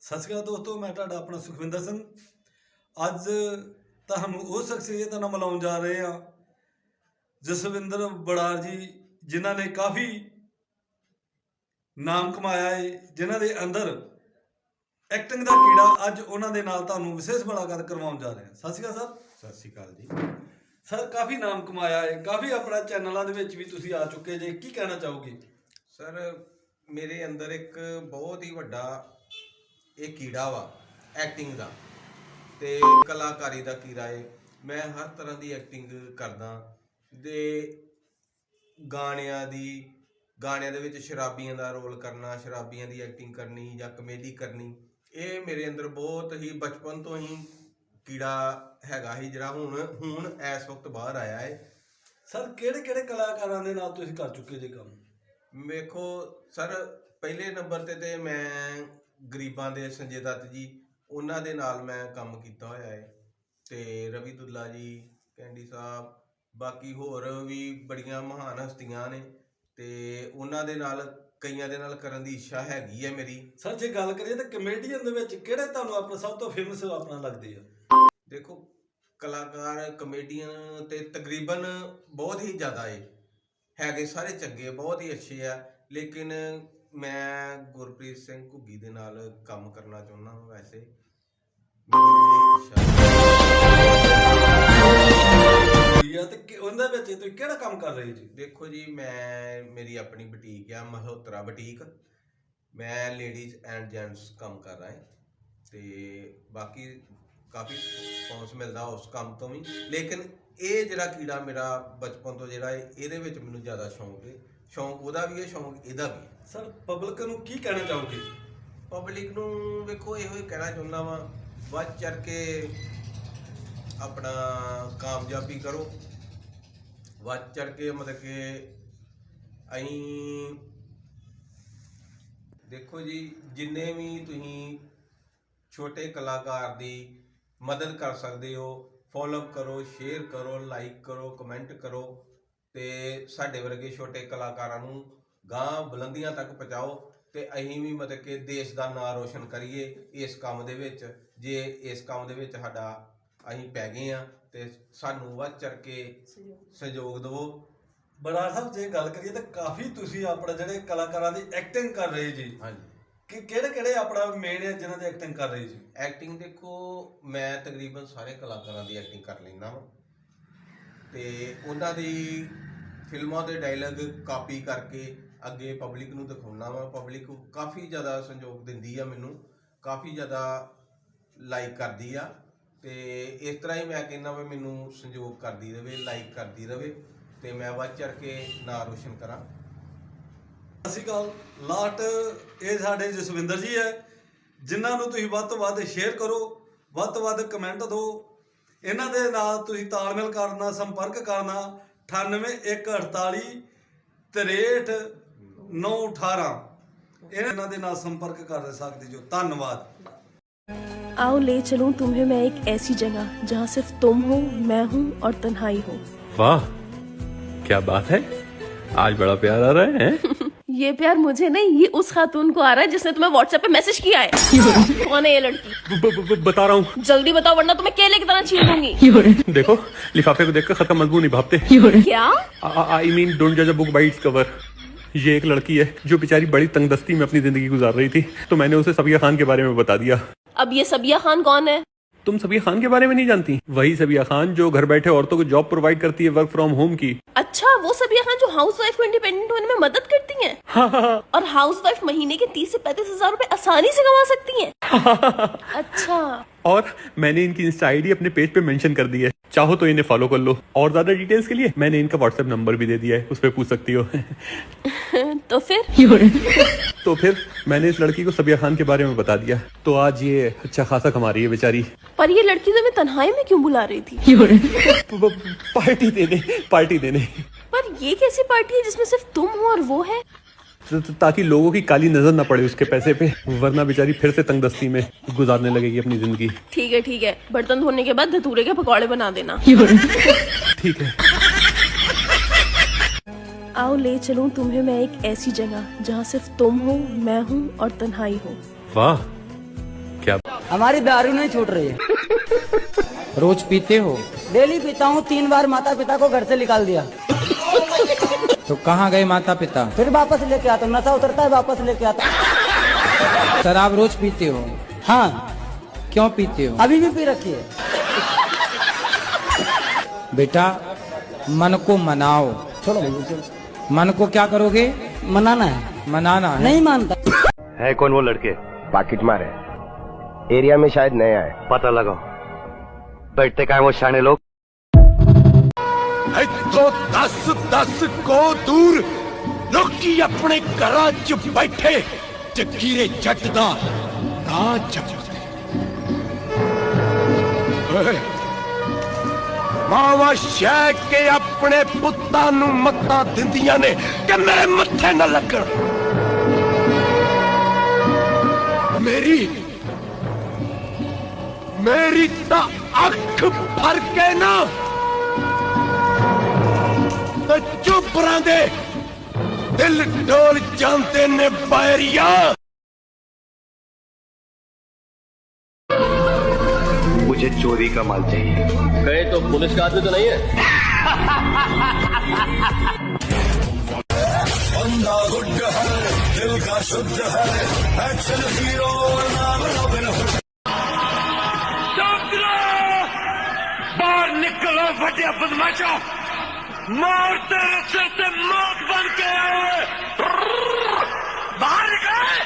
ਸਤਿ ਸ਼੍ਰੀ ਅਕਾਲ ਦੋਸਤੋ ਮੈਂ ਤੁਹਾਡਾ ਆਪਣਾ ਸੁਖਵਿੰਦਰ ਸਿੰਘ। ਅੱਜ ਤੁਹਾਨੂੰ ਉਹ ਸ਼ਖਸੀਅਤ ਨਾਲ ਮਿਲਾਉਣ ਜਾ ਰਹੇ ਹਾਂ ਜਸਵਿੰਦਰ ਬੜਾਰ ਜੀ ਜਿਨ੍ਹਾਂ ਨੇ ਕਾਫੀ ਨਾਮ ਕਮਾਇਆ ਹੈ ਜਿਨ੍ਹਾਂ ਦੇ ਅੰਦਰ ਐਕਟਿੰਗ ਦਾ ਕੀੜਾ ਅੱਜ ਉਹਨਾਂ ਦੇ ਨਾਲ ਤੁਹਾਨੂੰ ਵਿਸ਼ੇਸ਼ ਮੁਲਾਕਾਤ ਕਰਵਾਉਣ ਜਾ ਰਹੇ ਹਾਂ। ਸਤਿ ਸ਼੍ਰੀ ਅਕਾਲ ਸਰ। ਸਤਿ ਸ਼੍ਰੀ ਅਕਾਲ ਜੀ। ਸਰ ਕਾਫੀ ਨਾਮ ਕਮਾਇਆ ਹੈ ਕਾਫੀ ਆਪਣਾ ਚੈਨਲਾਂ ਦੇ ਵਿੱਚ ਵੀ ਤੁਸੀਂ ਆ ਚੁੱਕੇ ਜੇ ਕੀ ਕਹਿਣਾ ਚਾਹੋਗੇ? ਸਰ ਮੇਰੇ ਅੰਦਰ ਇੱਕ ਬਹੁਤ ਹੀ ਵੱਡਾ ਇਹ ਕੀੜਾ ਵਾ ਐਕਟਿੰਗ ਦਾ। ਤੇ ਕਲਾਕਾਰੀ ਦਾ ਕੀੜਾ ਏ। ਮੈਂ ਹਰ ਤਰ੍ਹਾਂ ਦੀ ਐਕਟਿੰਗ ਕਰਦਾ। ਦੇ ਗਾਣਿਆਂ ਦੀ ਗਾਣਿਆਂ ਦੇ ਵਿੱਚ ਸ਼ਰਾਬੀਆਂ ਦਾ ਰੋਲ ਕਰਨਾ ਸ਼ਰਾਬੀਆਂ ਦੀ ਐਕਟਿੰਗ ਕਰਨੀ ਜਾਂ ਕਮੇਡੀ ਕਰਨੀ ਇਹ ਮੇਰੇ ਅੰਦਰ ਬਹੁਤ ਹੀ ਬਚਪਨ ਤੋਂ ਹੀ ਕੀੜਾ ਹੈਗਾ ਸੀ ਜਿਹੜਾ ਹੁਣ ਹੁਣ ਇਸ ਵਕਤ ਬਾਹਰ ਆਇਆ ਏ। ਸਰ ਕਿਹੜੇ ਕਿਹੜੇ ਕਲਾਕਾਰਾਂ ਦੇ ਨਾਲ ਤੁਸੀਂ ਕਰ ਚੁੱਕੇ ਜੇ ਕੰਮ? ਵੇਖੋ ਸਰ ਪਹਿਲੇ ਨੰਬਰ ਤੇ ਤੇ ਮੈਂ ਗਰੀਬਾਂ ਦੇ ਸੰਜੇ ਦੱਤ ਜੀ ਉਹਨਾਂ ਦੇ ਨਾਲ ਮੈਂ ਕੰਮ ਕੀਤਾ ਹੋਇਆ ਹੈ ਤੇ ਰਵੀ ਦੁੱਲਾ ਜੀ ਕੈਂਡੀ ਸਾਹਿਬ ਬਾਕੀ ਹੋਰ ਵੀ ਬੜੀਆਂ ਮਹਾਨ ਹਸਤੀਆਂ ਨੇ। ਤੇ ਉਹਨਾਂ ਦੇ ਨਾਲ ਕਈਆਂ ਦੇ ਨਾਲ ਕਰਨ ਦੀ ਇੱਛਾ ਹੈਗੀ ਹੈ ਮੇਰੀ। ਸਰ ਜੇ ਗੱਲ ਕਰੀਏ ਤਾਂ ਕਮੇਡੀਅਨ ਦੇ ਵਿੱਚ ਕਿਹੜੇ ਤੁਹਾਨੂੰ ਆਪਣਾ ਸਭ ਤੋਂ ਫੇਮਸ ਆਪਣਾ ਲੱਗਦੇ ਆ? ਦੇਖੋ ਕਲਾਕਾਰ ਕਮੇਡੀਅਨ ਤੇ ਤਕਰੀਬਨ ਬਹੁਤ ਹੀ ਜ਼ਿਆਦਾ ਏ। ਹੈਗੇ ਸਾਰੇ ਚੰਗੇ ਬਹੁਤ ਹੀ ਅੱਛੇ ਆ। ਲੇਕਿਨ ਮੈਂ ਗੁਰਪ੍ਰੀਤ ਸਿੰਘ ਘੁੱਗੀ ਦੇ ਨਾਲ ਕੰਮ ਕਰਨਾ ਚਾਹੁੰਦਾ ਹਾਂ। ਵੈਸੇ ਤੇ ਉਹਦੇ ਵਿੱਚ ਤੁਸੀਂ ਕਿਹੜਾ ਕੰਮ ਕਰ ਰਹੇ ਜੀ? ਦੇਖੋ ਜੀ ਮੈਂ ਮੇਰੀ ਆਪਣੀ ਬੁਟੀਕ ਆ ਮਲਹੋਤਰਾ ਬੁਟੀਕ। ਮੈਂ ਲੇਡੀਜ਼ ਐਂਡ ਜੈਂਟਸ ਕੰਮ ਕਰ ਰਹਾ ਹਾਂ। ਤੇ ਬਾਕੀ ਕਾਫੀ ਰਿਸਪੌਂਸ ਮਿਲਦਾ ਉਸ ਕੰਮ ਤੋਂ ਵੀ। ਲੇਕਿਨ ਇਹ ਜਿਹੜਾ ਕੀੜਾ ਮੇਰਾ ਬਚਪਨ ਤੋਂ ਜਿਹੜਾ ਹੈ ਇਹਦੇ ਵਿੱਚ ਮੈਨੂੰ ਜ਼ਿਆਦਾ ਸ਼ੌਂਕ ਹੈ ਸ਼ੌਂਕ ਉਹਦਾ ਵੀ ਹੈ ਸ਼ੌਂਕ ਇਹਦਾ ਵੀ ਹੈ ਸਰ ਪਬਲਿਕ ਨੂੰ ਕੀ ਕਹਿਣਾ ਚਾਹੋਗੇ? ਪਬਲਿਕ ਨੂੰ ਵੇਖੋ, ਇਹੋ ਹੀ ਕਹਿਣਾ ਚਾਹੁੰਦਾ ਵਾਂ, ਵੱਧ ਚੜ ਕੇ ਆਪਣਾ ਕਾਮਯਾਬੀ ਕਰੋ। ਵੱਧ ਚੜ ਕੇ ਮਤਲਬ ਕਿ ਅਸੀਂ ਦੇਖੋ ਜੀ, ਜਿੰਨੇ ਵੀ ਤੁਸੀਂ ਛੋਟੇ ਕਲਾਕਾਰ ਦੀ ਮਦਦ ਕਰ ਸਕਦੇ ਹੋ ਫੋਲੋ ਕਰੋ ਸ਼ੇਅਰ ਕਰੋ ਲਾਈਕ ਕਰੋ ਕਮੈਂਟ ਕਰੋ ਤੇ ਸਾਡੇ ਵਰਗੇ ਛੋਟੇ ਕਲਾਕਾਰਾਂ ਨੂੰ ਗਾਂ ਬੁਲੰਦੀਆਂ ਤੱਕ ਪਹੁੰਚਾਓ ਤੇ ਅਸੀਂ ਵੀ ਮਤਲਬ ਕਿ ਦੇਸ਼ ਦਾ ਨਾਂ ਰੋਸ਼ਨ ਕਰੀਏ ਇਸ ਕੰਮ ਦੇ ਵਿੱਚ। ਜੇ ਇਸ ਕੰਮ ਦੇ ਵਿੱਚ ਸਾਡਾ ਅਸੀਂ ਪੈ ਗਏ ਆ ਤੇ ਸਾਨੂੰ ਵੱਧ ਚੜ ਕੇ ਸਹਿਯੋਗ ਦਿਵੋ। ਬੜਾ ਸਾਹਿਬ ਜੇ ਗੱਲ ਕਰੀਏ ਤਾਂ ਕਾਫੀ ਤੁਸੀਂ ਆਪਣਾ ਜਿਹੜੇ ਕਲਾਕਾਰਾਂ ਦੀ ਐਕਟਿੰਗ ਕਰ ਰਹੇ ਜੀ। ਹਾਂਜੀ। ਕਿ ਕਿਹੜੇ ਕਿਹੜੇ ਆਪਣਾ ਮੇਨ ਹੈ ਜਿਨ੍ਹਾਂ ਦੀ ਐਕਟਿੰਗ ਕਰ ਰਹੇ ਜੀ? ਐਕਟਿੰਗ ਦੇਖੋ ਮੈਂ ਤਕਰੀਬਨ ਸਾਰੇ ਕਲਾਕਾਰਾਂ ਦੀ ਐਕਟਿੰਗ ਕਰ ਲੈਂਦਾ ਵਾਂ। ਤੇ ਉਹਨਾਂ ਦੀ ਫਿਲਮਾਂ ਦੇ ਡਾਇਲੌਗ ਕਾਪੀ ਕਰਕੇ ਅੱਗੇ ਪਬਲਿਕ ਨੂੰ ਦਿਖਾਉਣਾ ਵਾ। ਪਬਲਿਕ ਕਾਫੀ ਜ਼ਿਆਦਾ ਸੰਯੋਗ ਦਿੰਦੀ ਆ ਮੈਨੂੰ। ਕਾਫੀ ਜ਼ਿਆਦਾ ਲਾਈਕ ਕਰਦੀ ਆ। ਤੇ ਇਸ ਤਰ੍ਹਾਂ ਹੀ ਮੈਂ ਕਹਿੰਦਾ ਵੀ, ਮੈਨੂੰ ਸੰਯੋਗ ਕਰਦੀ ਰਵੇ ਲਾਈਕ ਕਰਦੀ ਰਵੇ ਤੇ ਮੈਂ ਵੱਧ ਚੜ ਕੇ ਨਾਂ ਰੋਸ਼ਨ ਕਰਾਂ। ਸਤਿ ਸ਼੍ਰੀ ਅਕਾਲ। ਲਾਟ ਇਹ ਸਾਡੇ ਜਸਵਿੰਦਰ ਜੀ ਹੈ। ਜਿਨ੍ਹਾਂ ਨੂੰ ਤੁਸੀਂ ਵੱਧ ਤੋਂ ਵੱਧ ਸ਼ੇਅਰ ਕਰੋ, ਵੱਧ ਤੋਂ ਵੱਧ ਕਮੈਂਟ ਦਿਓ। ਇਹਨਾਂ ਦੇ ਨਾਲ ਤੁਸੀਂ ਤਾਲਮੇਲ ਕਰਨਾ, ਸੰਪਰਕ ਕਰਨਾ। 98148 63918 ਇਹਨਾਂ ਦੇ ਨਾਲ ਸੰਪਰਕ ਕਰ ਸਕਦੇ ਜੋ ਧੰਨਵਾਦ आओ ले चलूं तुम्हें मैं एक ऐसी जगह जहाँ सिर्फ तुम हो मैं हूँ और तन्हाई हो वाह क्या बात है आज बड़ा प्यार आ रहा है हैं? ये प्यार मुझे नहीं ये उस खातून को आ रहा है जिसने तुम्हें व्हाट्सएप पे मैसेज किया है कौन है ये लड़की ब, ब, ब, बता रहा हूँ जल्दी बताओ वरना तुम्हें केले की तरह छीन दूंगी देखो लिफाफे को देखकर खत्म मजबूर नहीं भापते क्या आई मीन डोंट जज a book by its cover ये एक लड़की है जो बेचारी बड़ी तंगदस्ती में अपनी ज़िंदगी गुजार रही थी। तो मैंने उसे सबिया खान के बारे में बता दिया। अब ये सबिया खान कौन है? तुम सबिया खान के बारे में नहीं जानती? वही सबिया खान जो घर बैठे औरतों को जॉब प्रोवाइड करती है वर्क फ्रॉम होम की। अच्छा वो सबिया खान जो हाउस वाइफ को इंडिपेंडेंट होने में मदद करती है? हाँ हाँ हाँ। और हाउस वाइफ महीने के तीस ऐसी पैंतीस हज़ार रूपए आसानी से कमा सकती हैं। अच्छा। और मैंने इनकी इंस्टा आईडी अपने पेज पे मेंशन कर दी है। चाहो तो इन्हें फॉलो कर लो। और ज़्यादा डिटेल्स के लिए मैंने इनका व्हाट्सएप नंबर भी दे दिया है उस पर पूछ सकती हो। तो फिर? तो फिर मैंने इस लड़की को सबिया खान के बारे में बता दिया। तो आज ये अच्छा खासा कमा रही है बेचारी। पर ये लड़की तुम्हें तन्हाई में क्यों बुला रही थी? पार्टी देने पार्टी देने। पर ये कैसी पार्टी है जिसमें सिर्फ़ तुम हो और वो है? त- त- ताकि लोगों की काली नज़र ना पड़े उसके पैसे पे वरना बेचारी फिर से तंगदस्ती में गुजारने लगेगी अपनी ज़िंदगी। ठीक है ठीक है। बर्तन धोने के बाद धतूरे के पकौड़े बना देना। ठीक है। आओ ले चलूँ तुम्हें मैं एक ऐसी जगह जहाँ सिर्फ़ तुम हो मैं हूँ और तन्हाई हो। वाह क्या हमारी दारू नहीं छूट रही है। रोज पीते हो? डेली पीता हूँ तीन बार माता पिता को घर से निकाल दिया। तो कहाँ गए माता पिता फिर वापस लेके आता हूँ। नशा उतरता है वापस लेके आता हूँ। शराब रोज पीते हो? हाँ। क्यों पीते हो? अभी भी पी रखी है। बेटा मन को मनाओ। छोड़ो मन को क्या करोगे? मनाना है। मनाना है? नहीं मानता। है कौन वो लड़के? पाकिट मारे। एरिया में शायद नया है। पता लगाओ। बैठते काय वो शाने लोग? ਇੱਥੋਂ 10 10 ਕੋ ਦੂਰ? ਲੋਕੀ ਆਪਣੇ ਘਰਾਂ 'ਚ ਬੈਠੇ ਜਗੀਰੇ ਜੱਟ ਦਾ ਨਾਂ ਜਪਦੇ ਓਏ, ਮਾਵਾ ਸ਼ਹਿ ਕੇ ਆਪਣੇ ਪੁੱਤਾਂ ਨੂੰ ਮੱਤਾਂ ਦਿੰਦੀਆਂ ਨੇ ਕਿ ਮੇਰੇ ਮੱਥੇ ਨਾ ਲੱਗਣ। ਮੇਰੀ ਮੇਰੀ ਤਾਂ ਅੱਖ ਭਰ ਕੇ ਨਾ तो चुप रहा दे। दिल डोल जानते ने बैरिया मुझे चोरी का माल चाहिए। गए तो पुलिस का आदमी तो नहीं है। बंदा गुड है दिल का शुद्ध है एक्शन हीरो बाहर निकलो फटिया बदमाशो। ਮੌਤ ਦੇ ਰਸਤੇ ਤੇ ਮੌਤ ਬਣ ਕੇ ਬਾਹਰ ਗਏ